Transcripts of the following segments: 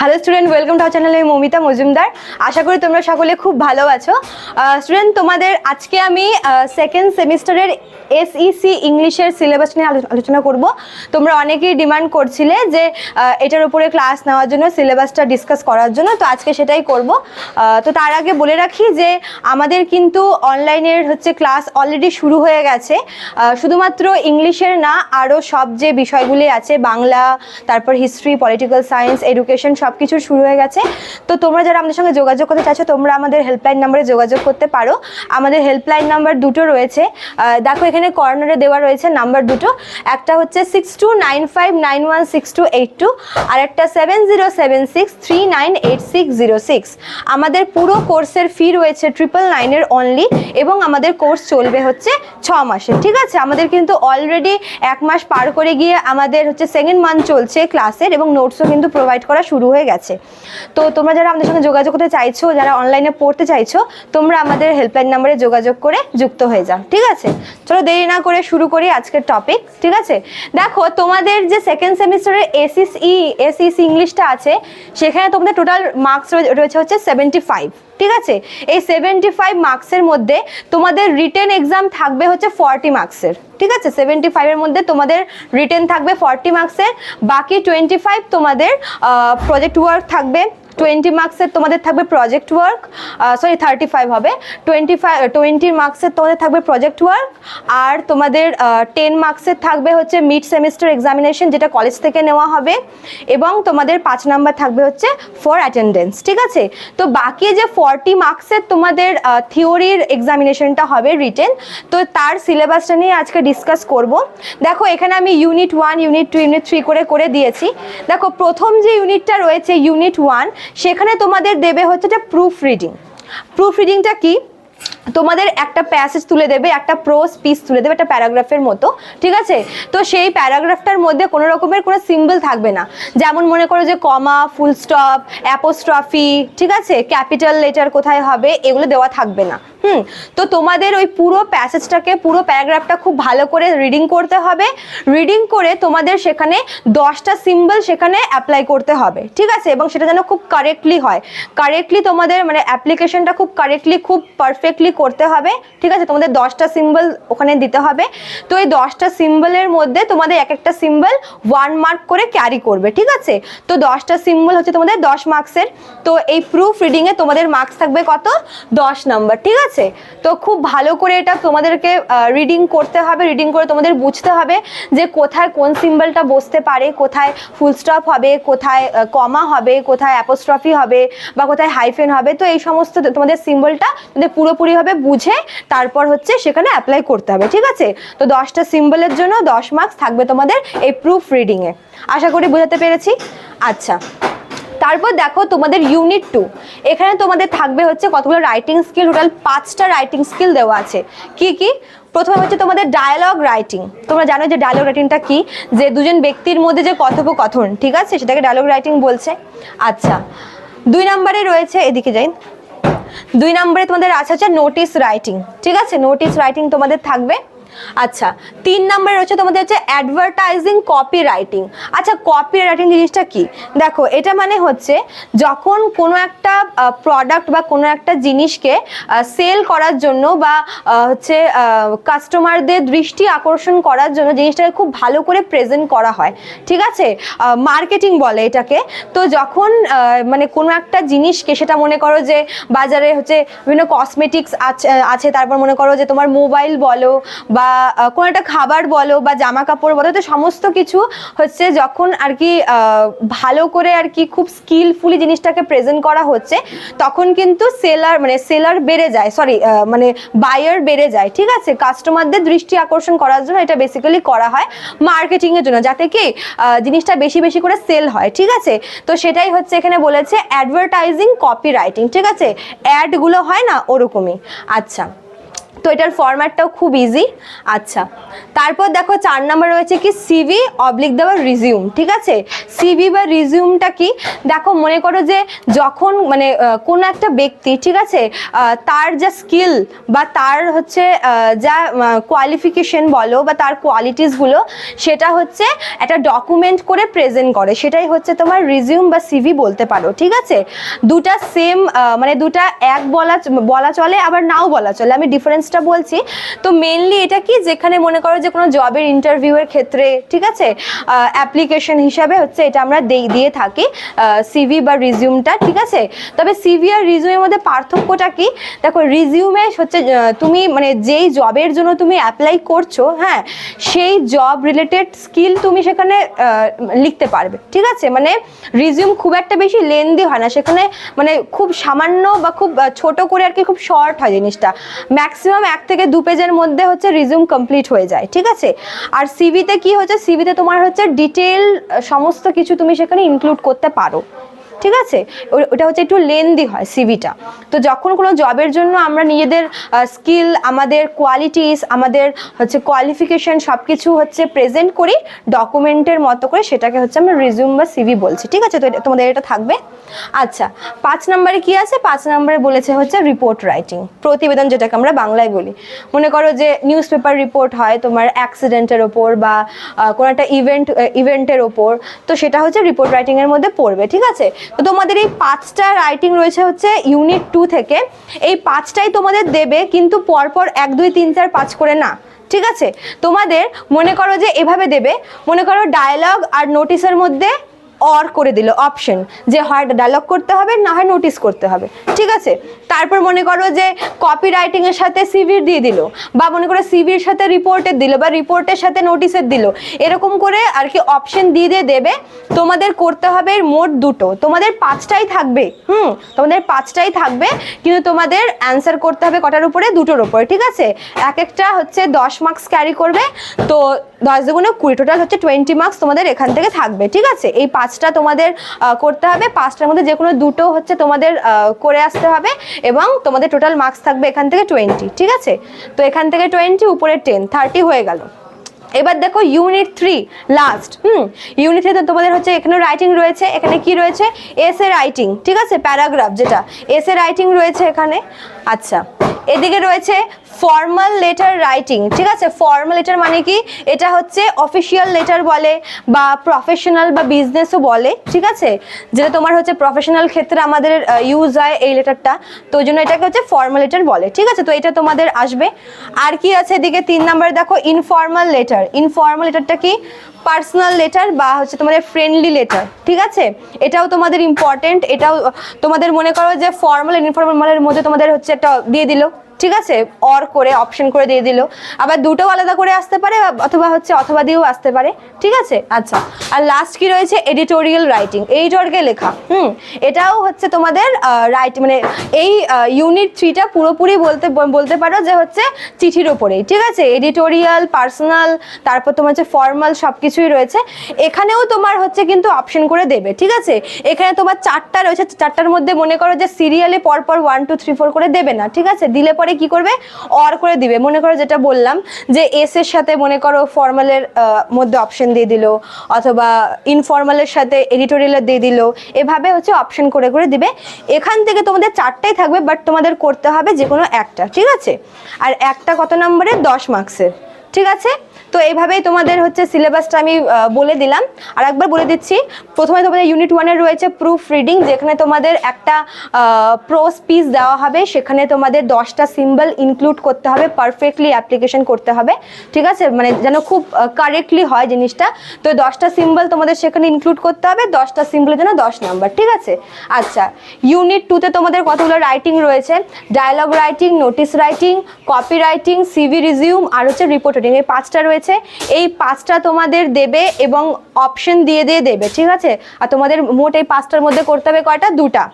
Hello student welcome to channel আমি মমিতা মজুমদার। আশা করি তোমরা সকলে খুব ভালো আছো। স্টুডেন্ট তোমাদের আজকে আমি সেকেন্ড সেমিস্টারের এসইসি ইংলিশের সিলেবাস নিয়ে আলোচনা করব। তোমরা অনেকেই ডিমান্ড করছিলে যে এটার উপরে ক্লাস নেওয়ার জন্য সিলেবাসটা ডিসকাস করার জন্য, তো আজকে সেটাই করব। তো তার আগে বলে রাখি যে, আমাদের কিন্তু অনলাইনের হচ্ছে ক্লাস অলরেডি শুরু হয়ে গেছে। শুধুমাত্র ইংলিশের না আরও সব যে বিষয়গুলি আছে, বাংলা, তারপর হিস্ট্রি পলিটিক্যাল সায়েন্স এডুকেশন সব কিছু শুরু হয়ে গেছে। তো তোমরা যারা আমাদের সঙ্গে যোগাযোগ করতে চাইছো, তোমরা আমাদের হেল্পলাইন নাম্বারে যোগাযোগ করতে পারো। আমাদের হেল্পলাইন নাম্বার দুটো রয়েছে। দেখো এখানে কর্নারে দেওয়া রয়েছে নাম্বার দুটো। একটা হচ্ছে six two nine five nine one six two eight two আর একটা seven zero seven six three nine eight six zero six আমাদের পুরো কোর্সের ফি রয়েছে ট্রিপল নাইনের অনলি এবং আমাদের কোর্স চলবে হচ্ছে ছ মাসে ঠিক আছে? আমাদের কিন্তু অলরেডি এক মাস পার করে গিয়ে আমাদের হচ্ছে সেকেন্ড মান্থ চলছে ক্লাসের এবং নোটসও কিন্তু প্রোভাইড করা শুরু হয়ে গেছে। তো তোমরা যারা আমাদের সঙ্গে যোগাযোগ করতে চাইছো, যারা অনলাইনে পড়তে চাইছো, তোমরা আমাদের হেল্পলাইন নাম্বারে যোগাযোগ করে যুক্ত হয়ে যাও, ঠিক আছে? চলো দেরি না করে শুরু করি আজকের টপিক ঠিক আছে? দেখো, তোমাদের যে সেকেন্ড সেমিস্টারের এসিসি এসিসি ইংলিশটা আছে, সেখানে তোমাদের টোটাল মার্কস রয়েছে হচ্ছে সেভেন্টি ফাইভ ঠিক আছে? এই সেভেন্টি ফাইভ মার্কসের মধ্যে তোমাদের রিটেন এক্সাম থাকবে হচ্ছে ফর্টি মার্কসের ঠিক আছে? সেভেন্টি ফাইভের মধ্যে তোমাদের রিটেন থাকবে ফর্টি মার্কসের বাকি টোয়েন্টি ফাইভ তোমাদের প্রজেক্ট ওয়ার্ক থাকবে টোয়েন্টি মার্কসের তোমাদের থাকবে project work sorry thirty five হবে। টোয়েন্টি ফাইভ টোয়েন্টি মার্কসের তোমাদের থাকবে প্রজেক্ট ওয়ার্ক আর তোমাদের টেন মার্কসের থাকবে হচ্ছে মিড সেমিস্টার এক্সামিনেশন যেটা কলেজ থেকে নেওয়া হবে, এবং তোমাদের পাঁচ নাম্বার থাকবে হচ্ছে ফর অ্যাটেন্ডেন্স ঠিক আছে? তো বাকি যে ফর্টি মার্কসের তোমাদের থিওরির এক্সামিনেশনটা হবে রিটেন তো তার সিলেবাসটা নিয়ে আজকে ডিসকাস করব। দেখো, এখানে আমি unit one unit two unit three করে করে দিয়েছি। দেখো, প্রথম যে ইউনিটটা রয়েছে ইউনিট ওয়ান সেখানে তোমাদের দেবে হচ্ছে একটা প্রুফ রিডিং প্রুফ রিডিংটা কি? তোমাদের একটা প্যাসেজ তুলে দেবে, একটা প্রোস পিস তুলে দেবে, একটা প্যারাগ্রাফের মতো, ঠিক আছে? তো সেই প্যারাগ্রাফটার মধ্যে কোনো রকমের কোনো সিম্বল থাকবে না। যেমন মনে করো যে কমা ফুল স্টপ অ্যাপোস্ট্রফি ঠিক আছে? ক্যাপিটাল লেটার কোথায় হবে? এগুলো দেওয়া থাকবে না। হুম, তো তোমাদের ওই পুরো প্যাসেজটাকে পুরো প্যারাগ্রাফটা খুব ভালো করে রিডিং করতে হবে। রিডিং করে তোমাদের সেখানে দশটা সিম্বল সেখানে অ্যাপ্লাই করতে হবে, ঠিক আছে? এবং সেটা যেন খুব কারেক্টলি হয়। কারেক্টলি তোমাদের মানে অ্যাপ্লিকেশনটা খুব কারেক্টলি খুব পারফেক্টলি করতে হবে, ঠিক আছে? তোমাদের দশটা সিম্বল ওখানে দিতে হবে। তো এই দশটা সিম্বলের মধ্যে তোমাদের এক একটা সিম্বল ওয়ান মার্ক করে ক্যারি করবে, ঠিক আছে? তো দশটা সিম্বল হচ্ছে তোমাদের দশ মার্কসের তো এই প্রুফ রিডিংয়ে তোমাদের মার্কস থাকবে কত? দশ নাম্বার ঠিক আছে তো খুব ভালো করে এটা তোমাদেরকে রিডিং করতে হবে রিডিং করে তোমাদের বুঝতে হবে যে কোথায় কোন সিম্বলটা বসতে পারে, কোথায় ফুল স্টপ হবে, কোথায় কমা হবে, কোথায় অ্যাপোস্ট্রফি হবে বা কোথায় হাইফেন হবে। তো এই সমস্ত তোমাদের সিম্বলটা তোমাদের পুরোপুরিভাবে বুঝে তারপর হচ্ছে সেখানে অ্যাপ্লাই করতে হবে, ঠিক আছে? তো দশটা সিম্বলের জন্য দশ মার্কস থাকবে তোমাদের এই প্রুফ রিডিংয়ে আশা করি বোঝাতে পেরেছি? আচ্ছা। তারপর দেখো তোমাদের ইউনিট টু এখানে তোমাদের থাকবে হচ্ছে কতগুলো রাইটিং স্কিল টোটাল পাঁচটা রাইটিং স্কিল দেওয়া আছে। কি কি? প্রথমে হচ্ছে তোমাদের ডায়ালগ রাইটিং তোমরা জানো যে ডায়ালগ রাইটিংটা কি? যে দুজন ব্যক্তির মধ্যে যে কথোপকথন, ঠিক আছে? সেটাকে ডায়ালগ রাইটিং বলছে। আচ্ছা দুই নম্বরে রয়েছে, এদিকে যাই। দুই নম্বরে তোমাদের আছে হচ্ছে নোটিস রাইটিং ঠিক আছে? নোটিস রাইটিং তোমাদের থাকবে। আচ্ছা তিন নম্বরে রয়েছে তোমাদের হচ্ছে অ্যাডভার্টাইজিং কপি রাইটিং আচ্ছা কপি রাইটিং জিনিসটা কি? দেখো, এটা মানে হচ্ছে যখন কোনো একটা প্রোডাক্ট বা কোনো একটা জিনিসকে সেল করার জন্য বা হচ্ছে কাস্টমারদের দৃষ্টি আকর্ষণ করার জন্য জিনিসটাকে খুব ভালো করে প্রেজেন্ট করা হয়। ঠিক আছে? মার্কেটিং বলে এটাকে। তো যখন মানে কোনো একটা জিনিসকে, সেটা মনে করো যে বাজারে হচ্ছে বিভিন্ন কসমেটিক্স আছে আছে, তারপর মনে করো যে তোমার মোবাইল বলো বা কোনো একটা খাবার বলো বা জামা কাপড় বলো, তো সমস্ত কিছু হচ্ছে যখন আর কি ভালো করে আর কি খুব স্কিলফুলি জিনিসটাকে প্রেজেন্ট করা হচ্ছে, তখন কিন্তু সেলার মানে সেলার বেড়ে যায় সরি মানে বায়ার বেড়ে যায়, ঠিক আছে? কাস্টমারদের দৃষ্টি আকর্ষণ করার জন্য এটা বেসিক্যালি করা হয় মার্কেটিং এর জন্য, যাতে কি জিনিসটা বেশি বেশি করে সেল হয়, ঠিক আছে? তো সেটাই হচ্ছে এখানে বলেছে অ্যাডভার্টাইজিং কপি রাইটিং ঠিক আছে? অ্যাডগুলো হয় না ওরকমই। আচ্ছা। তো এটার ফরম্যাটটাও খুব ইজি আচ্ছা তারপর দেখো চার নাম্বার রয়েছে কি সিভি অবলিক দেওয়া রিজিউম ঠিক আছে? সিভি বা রিজিউমটা কি? দেখো, মনে করো যে যখন মানে কোনো একটা ব্যক্তি, ঠিক আছে তার যা স্কিল বা তার হচ্ছে যা কোয়ালিফিকেশন বলো বা তার কোয়ালিটিসগুলো সেটা হচ্ছে একটা ডকুমেন্ট করে প্রেজেন্ট করে। সেটাই হচ্ছে তোমার রিজিউম বা সিভি বলতে পারো, ঠিক আছে? দুটা সেম মানে দুটা এক বলা বলা চলে, আবার নাও বলা চলে। আমি ডিফারেন্সটা বলছি, তো মেনলি এটা কি যেখানে মনে করো যে কোনো জবের ইন্টারভিউয়ের ক্ষেত্রে, ঠিক আছে? অ্যাপ্লিকেশন হিসাবে হচ্ছে এটা আমরা দিয়ে থাকি সিভি বা রিজিউমটা ঠিক আছে? তবে সিভি আর রিজিউমের মধ্যে পার্থক্যটা কি? দেখো রিজিউমে হচ্ছে তুমি মানে যেই জবের জন্য তুমি অ্যাপ্লাই করছ হ্যাঁ সেই জব রিলেটেড স্কিল তুমি সেখানে লিখতে পারবে, ঠিক আছে? মানে রিজিউম খুব একটা বেশি লেন্দি হয় না, সেখানে মানে খুব সামান্য বা খুব ছোট করে আর কি খুব শর্ট হয় জিনিসটা। ম্যাক্সিমাম এক থেকে দু পেজের মধ্যে হচ্ছে রিজিউম কমপ্লিট হয়ে যায়, ঠিক আছে? আর সিভিতে কি হচ্ছে? সিভিতে তোমার হচ্ছে ডিটেল সমস্ত কিছু তুমি সেখানে ইনক্লুড করতে পারো। ঠিক আছে? ওটা হচ্ছে একটু লেন্দি হয় সিভিটা তো যখন কোনো জবের জন্য আমরা নিজেদের স্কিল আমাদের কোয়ালিটিস আমাদের হচ্ছে কোয়ালিফিকেশন সব কিছু হচ্ছে প্রেজেন্ট করি ডকুমেন্টের মতো করে সেটাকে হচ্ছে আমরা রিজিউম বা সিভি বলছি। ঠিক আছে? তো তোমাদের এটা থাকবে? আচ্ছা পাঁচ নম্বরে কি আছে? পাঁচ নম্বরে বলেছে হচ্ছে রিপোর্ট রাইটিং প্রতিবেদন যেটাকে আমরা বাংলায় বলি। মনে করো যে নিউজ পেপার রিপোর্ট হয় তোমার অ্যাক্সিডেন্টের ওপর বা কোনো একটা ইভেন্ট ইভেন্টের ওপর, তো সেটা হচ্ছে রিপোর্ট রাইটিংয়ের মধ্যে পড়বে। ঠিক আছে? তো তোমাদের এই পাঁচটা রাইটিং রয়েছে হচ্ছে ইউনিট টু থেকে। এই পাঁচটাই তোমাদের দেবে, কিন্তু পরপর এক, দুই, তিন, চার, পাঁচ করে না। ঠিক আছে? তোমাদের মনে করো যে এভাবে দেবে, মনে করো ডায়লগ আর নোটিশের মধ্যে অর করে দিল অপশন যে হয় ডায়লগ করতে হবে, না হয় নোটিস করতে হবে। ঠিক আছে? তারপর মনে করো যে কপি রাইটিং এর সাথে সিভির দিয়ে দিল, বা মনে করো সিভির সাথে রিপোর্টের দিল, বা রিপোর্টের সাথে নোটিসের দিল, এরকম করে আর কি অপশন দিয়ে দিয়ে দেবে। তোমাদের করতে হবে মোট দুটো। তোমাদের পাঁচটাই থাকবে, হুম? তোমাদের পাঁচটাই থাকবে, কিন্তু তোমাদের অ্যান্সার করতে হবে কটার উপরে? দুটোর উপরে, ঠিক আছে? এক একটা হচ্ছে দশ মার্কস ক্যারি করবে, তো দশ দুগুণে কুড়ি টোটাল হচ্ছে টোয়েন্টি মার্কস তোমাদের এখান থেকে থাকবে, ঠিক আছে? এই পাঁচটা তোমাদের করতে হবে। পাঁচটার মধ্যে যে কোনো দুটো হচ্ছে তোমাদের করে আসতে হবে এবং তোমাদের টোটাল মার্কস থাকবে এখান থেকে টোয়েন্টি ঠিক আছে? তো এখান থেকে টোয়েন্টি উপরে টেন থার্টি হয়ে গেল। এবার দেখো ইউনিট থ্রি লাস্ট হুম? ইউনিট থ্রিতে তোমাদের হচ্ছে এখানে রাইটিং রয়েছে। এখানে কি রয়েছে? এস এ রাইটিং ঠিক আছে? প্যারাগ্রাফ যেটা। এস এ রাইটিং রয়েছে এখানে। আচ্ছা এদিকে রয়েছে ফর্মাল লেটার রাইটিং ঠিক আছে? ফর্মাল লেটার মানে কি? এটা হচ্ছে অফিসিয়াল লেটার বলে বা প্রফেশনাল বা বিজনেসও বলে, ঠিক আছে? যেটা তোমার হচ্ছে প্রফেশনাল ক্ষেত্রে আমাদের ইউজ হয় এই লেটারটা তো ওই জন্য এটাকে হচ্ছে ফর্মাল লেটার বলে, ঠিক আছে? তো এটা তোমাদের আসবে। আর কি আছে এদিকে? তিন নাম্বার দেখো ইনফর্মাল লেটার ইনফর্মাল লেটারটা কি? পার্সোনাল লেটার বা হচ্ছে তোমাদের ফ্রেন্ডলি লেটার ঠিক আছে? এটাও তোমাদের ইম্পর্টেন্ট এটাও তোমাদের মনে করো যে ফর্মাল ইনফর্মালের মধ্যে তোমাদের হচ্ছে একটা দিয়ে দিল। ঠিক আছে? অর করে অপশন করে দিয়ে দিল। আবার দুটো আলাদা করে আসতে পারে, অথবা হচ্ছে অথবা দিয়েও আসতে পারে। ঠিক আছে? আচ্ছা। আর লাস্ট কি রয়েছে? এডিটোরিয়াল রাইটিং এই জর্গে লেখা। হুম? এটাও হচ্ছে তোমাদের রাইট মানে এই ইউনিট থ্রিটা পুরোপুরি বলতে বলতে পারো যে হচ্ছে চিঠির ওপরেই। ঠিক আছে? এডিটোরিয়াল পার্সোনাল তারপর তোমার হচ্ছে ফর্মাল সব কিছুই রয়েছে। এখানেও তোমার হচ্ছে কিন্তু অপশন করে দেবে। ঠিক আছে? এখানে তোমার চারটা রয়েছে। চারটার মধ্যে মনে করো যে সিরিয়ালে পরপর ওয়ান টু থ্রি ফোর করে দেবে না। ঠিক আছে? দিলে পরে কি করবে? অর করে দিবে। মনে করো যেটা বললাম যে এস এর সাথে মনে করো ফর্মালের মধ্যে অপশন দিয়ে দিল, অথবা ইনফর্মালের সাথে এডিটোরিয়ালের দিয়ে দিল, এভাবে হচ্ছে অপশন করে করে দিবে। এখান থেকে তোমাদের চারটাই থাকবে বাট তোমাদের করতে হবে যে কোনো একটা, ঠিক আছে? আর একটা কত নম্বরে? দশ মার্কসের ঠিক আছে? তো এইভাবেই তোমাদের হচ্ছে সিলেবাসটা আমি বলে দিলাম। আর একবার বলে দিচ্ছি, প্রথমে তোমাদের ইউনিট ওয়ানের রয়েছে প্রুফ রিডিং যেখানে তোমাদের একটা প্রোস পিস দেওয়া হবে। সেখানে তোমাদের দশটা সিম্বল ইনক্লুড করতে হবে পারফেক্টলি অ্যাপ্লিকেশন করতে হবে। ঠিক আছে? মানে যেন খুব কারেক্টলি হয় জিনিসটা। তো দশটা সিম্বল তোমাদের সেখানে ইনক্লুড করতে হবে, দশটা সিম্বলের জন্য দশ নাম্বার ঠিক আছে? আচ্ছা ইউনিট টুতে তোমাদের কতগুলো রাইটিং রয়েছে? Dialogue writing notice writing copy writing CV resume আর হচ্ছে রিপোর্ট এই পাঁচটা রয়েছে এই পাঁচটা তোমাদের দেবে এবং অপশন দিয়ে দিয়ে দেবে, ঠিক আছে? আর তোমাদের মোট এই পাঁচটার মধ্যে করতে হবে কয়টা? দুটা।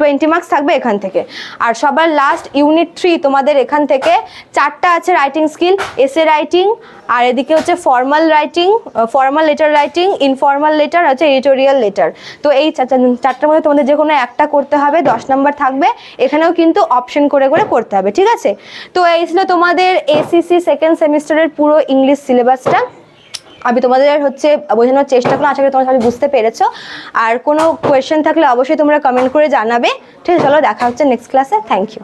টোয়েন্টি মার্কস থাকবে এখান থেকে। আর সবার লাস্ট ইউনিট থ্রি তোমাদের এখান থেকে চারটা আছে রাইটিং স্কিল এসে রাইটিং আর এদিকে হচ্ছে formal writing formal letter writing informal letter হচ্ছে এডিটোরিয়াল লেটার তো এই চারটার মধ্যে তোমাদের যে কোনো একটা করতে হবে, দশ নম্বর থাকবে। এখানেও কিন্তু অপশন করে করে করতে হবে, ঠিক আছে? তো এই ছিল তোমাদের এসিসি সেকেন্ড সেমিস্টারের পুরো ইংলিশ সিলেবাসটা আমি তোমাদের হচ্ছে বোঝানোর চেষ্টা করলাম, আশা করি তোমরা সবাই বুঝতে পেরেছ। আর কোনো কোয়েশ্চেন থাকলে অবশ্যই তোমরা কমেন্ট করে জানাবে। ঠিক আছে, চলো দেখা হচ্ছে নেক্সট ক্লাসে থ্যাংক ইউ